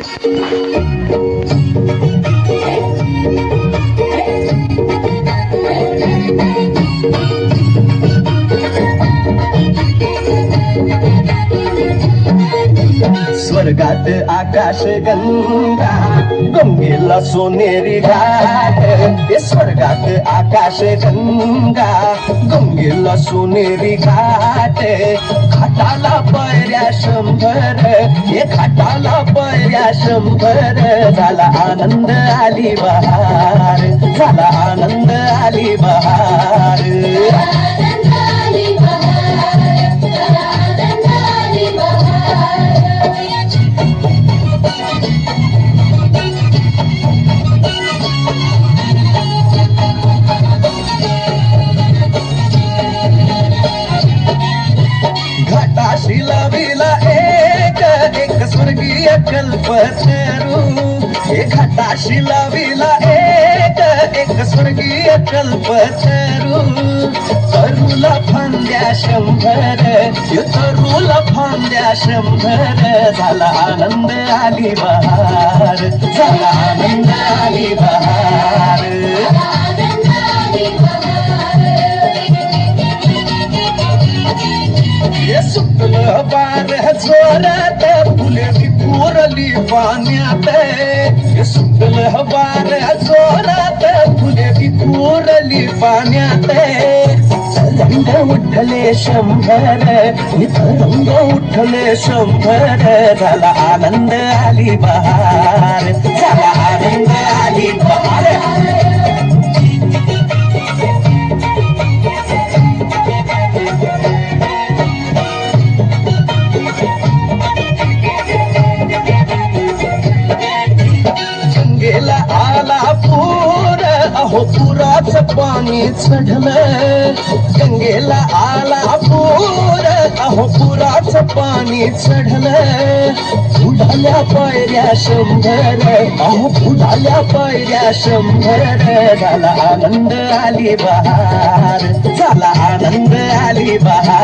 स्वर्गात आकाश गंगा गंगेला सोनेरी घाट. हे स्वर्गात आकाश गंगा गंगेला सोनेरी घाट. खाटाला पैऱ्या शंभर हे खाटाला पैऱ्या शंभर. झाला आनंद आली बहार झाला आनंद आली बहार. स्वर्गीय कल्प चरू हे घाटाशी लाविला एक एक स्वर्गीय कल्पतरू तरुला फांद्या शंभर तरुला फांद्या शंभर झाला आनंद आली बहार झाला आनंद आली बहार. जोरात फुले पुरली पाण्यात सुटल सुटलं बार जोरात फुले पुरली पाण्यात रंग उठले शंभर रंग उठले शंभर. झाला आनंद आली बहार झाला आनंद आली बहार. अहो पुराच पाणी चढलं. गंगेला आला पूर. अहो पुराच पाणी चढलं. फुडाल्या पायऱ्या शंभर. अहो फुडाल्या पायऱ्या शंभर. झाला आनंद आली बहार. झाला आनंद आली बहार.